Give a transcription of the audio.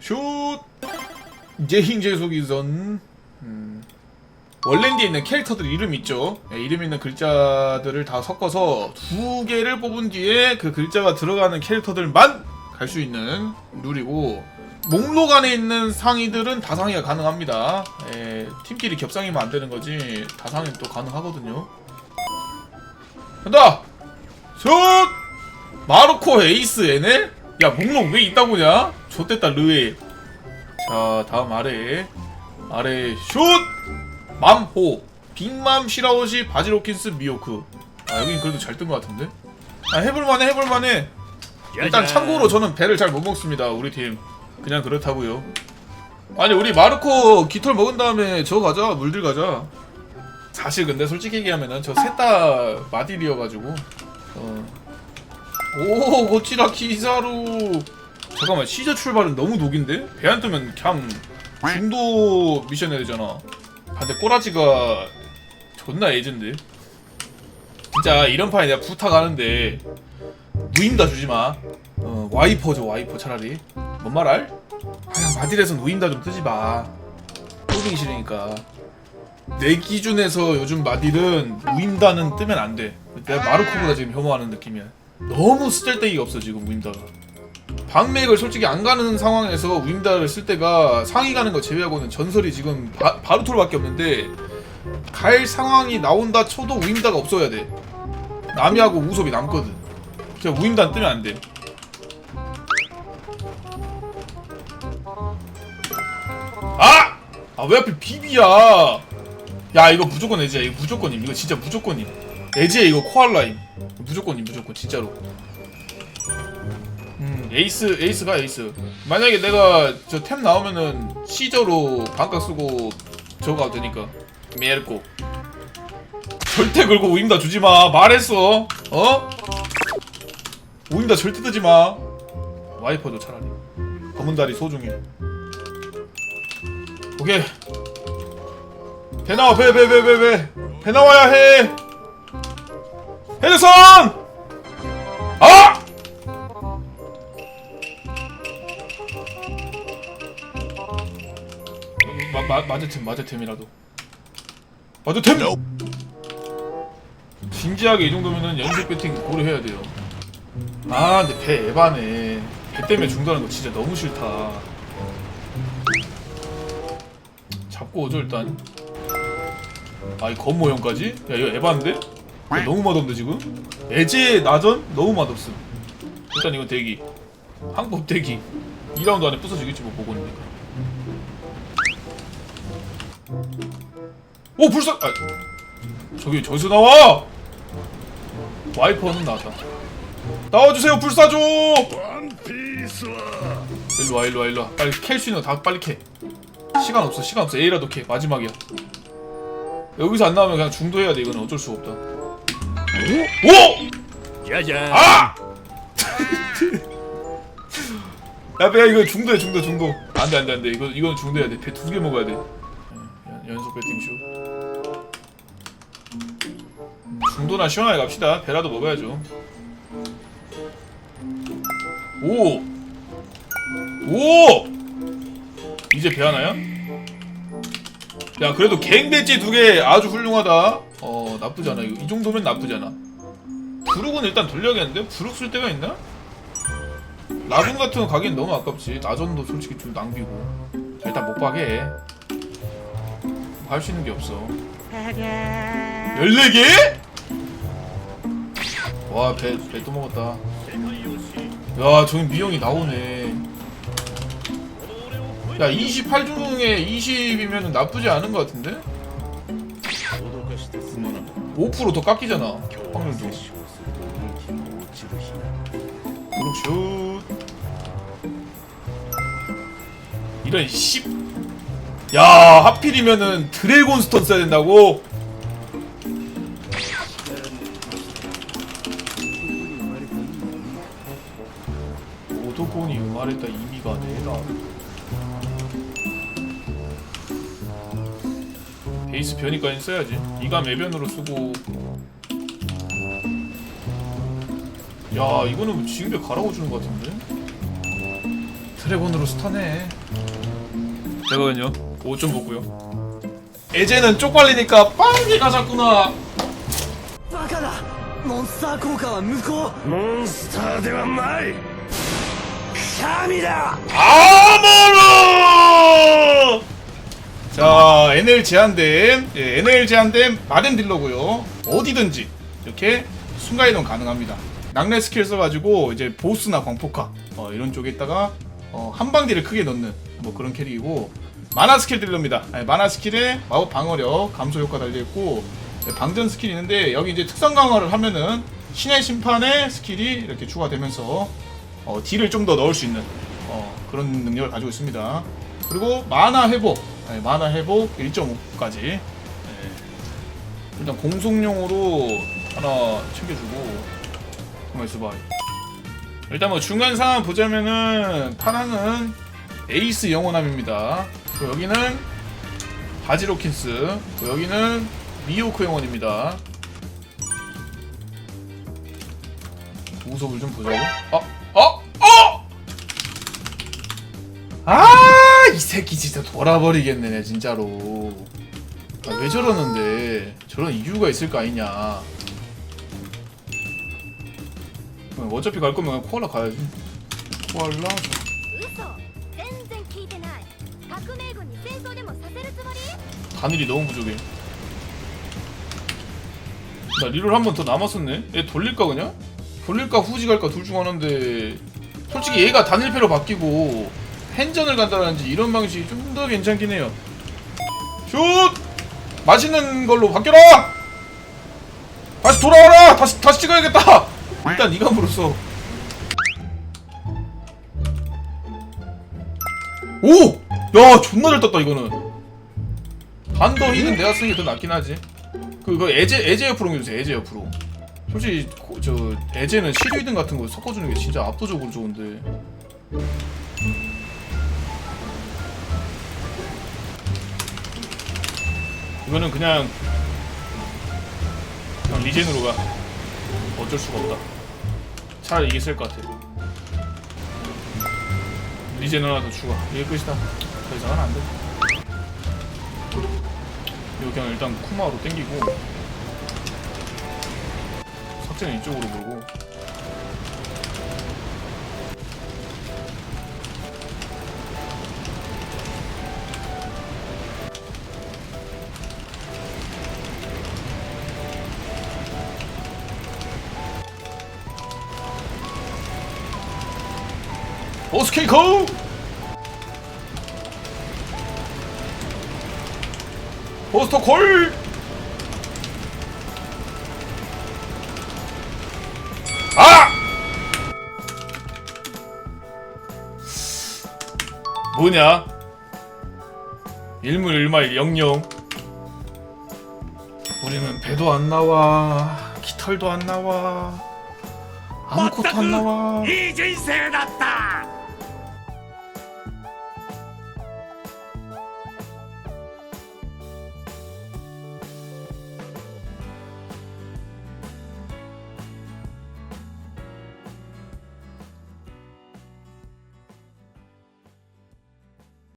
슛. 이제 흰 제 속이선. 음. 원랜디에 있는 캐릭터들 이름 있죠. 예, 이름 있는 글자들을 다 섞어서 두 개를 뽑은 뒤에 그 글자가 들어가는 캐릭터들만 갈 수 있는 룰이고 목록 안에 있는 상의들은 다상의가 가능합니다. 예, 팀끼리 겹상이면 안 되는 거지 다상이는 또 가능하거든요. 간다! 슛! 마르코 에이스 에네? 야 목록 왜 있다고냐? 좋댔다 르에 자 다음 아래. 아래 슛! 맘호. 빅맘 시라오시 바지로킨스 미오크. 아 여긴 그래도 잘 뜬 것 같은데? 아 해볼만해 해볼만해. 일단 참고로 저는 배를 잘 못 먹습니다 우리 팀. 그냥 그렇다고요. 아니 우리 마르코 깃털 먹은 다음에 저 가자 물들 가자. 사실 근데 솔직히 얘기하면은 저 셋 다 마딜이어가지고. 어. 오 고치라 키사루 잠깐만 시저 출발은 너무 독인데? 배 안 뜨면 그냥 중도 미션 해야 되잖아. 아, 근데 꼬라지가 존나 에이전데. 진짜 이런 판에 내가 부탁하는데 무임다 주지마. 어, 와이퍼 줘 와이퍼 차라리. 뭔 말 알? 그냥 마딜에선 무임다 좀 뜨지마. 쏘기 싫으니까. 내 기준에서 요즘 마딜은 무임다는 뜨면 안돼. 내가 마르코보다 지금 혐오하는 느낌이야. 너무 쓸데기가 없어 지금 무임다가 방맥을 솔직히 안 가는 상황에서 윈다를 쓸 때가 상위 가는 거 제외하고는 전설이 지금 바, 바루토르밖에 없는데 갈 상황이 나온다 쳐도 윈다가 없어야 돼. 남이하고 우섭이 남거든. 그냥 우임단 뜨면 안 돼. 아! 아 왜 하필 비비야? 야 이거 무조건 애지야. 이거 무조건임. 이거 진짜 무조건임. 애지야 이거 코알라임. 무조건임 무조건. 진짜로 음. 에이스 에이스가 에이스. 만약에 내가 저 템 나오면은 시저로 반각 쓰고 저거 가도 되니까. 메르코. 절대 걸고 우임다 주지 마. 말했어. 어? 우임다 절대 뜨지 마. 와이퍼도 차라리. 검은 다리 소중해. 오케이. 배 나와 배 배 배 배 배. 나와야 해. 헤드선 마, 마, 마제템 마제템이라도. 마제템! 진지하게 이 정도면은 연속 배팅 고려해야 돼요. 아 근데 배 에바네. 배 때문에 중단하는 거 진짜 너무 싫다. 잡고 오죠 일단. 아 이 겉모형까지? 야 이거 에바인데? 야, 너무 맛없는데 지금? 애제 나전? 너무 맛없음. 일단 이거 대기. 항법 대기. 2라운드 안에 부서지겠지 뭐 보고 있니까 오 불사 아 저기 저기서 나와 와이퍼는 나왔다 나와주세요 불사조 일로와 일로와 일로와 빨리 캘 수 있는 거 다 빨리 캐 시간 없어 시간 없어 A라도 캐 마지막이야 여기서 안 나오면 그냥 중도해야 돼 이거는 어쩔 수가 없다 오! 짜잔. 아! 야, 배 이거 중도야 중도 중도. 안돼 안돼 안돼 이거 이건 중도해야 돼. 배 두 개 먹어야 돼. 연속 배팅 슛. 중도나 시원하게 갑시다. 배라도 먹어야죠. 오! 오! 이제 배 하나야? 야 그래도 갱 배지 두 개 아주 훌륭하다. 어 나쁘지 않아 이거 이 정도면 나쁘지 않아. 부룩은 일단 돌려야겠는데? 부룩 쓸 데가 있나? 라군 같은 거 가기엔 너무 아깝지 나전도 솔직히 좀 낭비고 자, 일단 못 가게 할 수 있는 게 없어 14개? 와 배 배 또 먹었다 야 저기 미영이 나오네 야 28 중에 20이면 나쁘지 않은 것 같은데? 5%더 깎이잖아 확률도 브룩슛 이런 씨. 야 하필이면은 드래곤 스톤 써야 된다고? 오도본이 말했다 의미가 아니라 베이스 변이까지 써야지. 이감 외변으로 쓰고. 야 이거는 뭐 지금에 갈아고 주는 것 같은데? 드래곤으로 스타네 잠깐만요 옷 좀 보고요 에제는 쪽팔리니까 빨리 가자꾸나 バカだモンスター効果は無効モンスターではない神だ 아모르! 자, NL 제한된, 예, NL 제한된 마덴 딜러고요. 어디든지 이렇게 순간이동 가능합니다. 낙뢰 스킬 써가지고 이제 보스나 광폭화 어, 이런 쪽에 있다가 어, 한방딜을 크게 넣는 뭐 그런 캐릭이고 마나 스킬 딜러입니다. 아니, 마나 스킬에 마법 방어력 감소 효과 달려있고 네, 방전 스킬이 있는데 여기 이제 특성 강화를 하면은 신의 심판의 스킬이 이렇게 추가되면서 어, 딜을 좀 더 넣을 수 있는 어, 그런 능력을 가지고 있습니다. 그리고 마나 회복, 네, 마나 회복 1.5까지. 일단 공속용으로 하나 챙겨주고 가만 있어봐. 일단 뭐 중간 상황 보자면은 파랑은 에이스 영원함입니다. 여기는 바지로킨스, 여기는 미호크 영원입니다. 우석을 좀 보자고. 어? 어? 어? 아, 이 새끼 진짜 돌아버리겠네, 내 진짜로. 아, 왜 저러는데? 저런 이유가 있을 거 아니냐. 그럼 어차피 갈 거면 코알라 가야지. 코알라. 단일이 너무 부족해. 나 리롤 한 번 더 남았었네. 얘 돌릴까 그냥? 돌릴까 후지 갈까 둘 중 하나인데 솔직히 얘가 단일패로 바뀌고 행전을 간다든지 이런 방식이 좀 더 괜찮긴 해요. 슛! 맛있는 걸로 바뀌어라! 다시 돌아와라! 다시 다시 찍어야겠다! 일단 이가 물었어. 오! 야 존나 잘 떴다 이거는. 반더 힐은 내가 쓰는 게 더 낫긴 하지. 그거 에제 에제 옆으로 옮겨주세요. 에제 옆으로. 솔직히 고- 저 에제는 시류이든 같은 거 섞어주는 게 진짜 압도적으로 좋은데. 이거는 그냥 그냥 리젠으로 가. 어쩔 수가 없다. 차라리 이게 쓸것 같아. 리젠 하나 더 추가. 이게 끝이다. 더 이상은 안 돼. 이거 그냥 일단 쿠마로 땡기고 삭제는 이쪽으로 보고 오스케이커! 포스터 콜! 아! 뭐냐? 일물일마일 영영 우리는 배도 안 나와 깃털도 안 나와 아무것도 안 나와 いい人生だった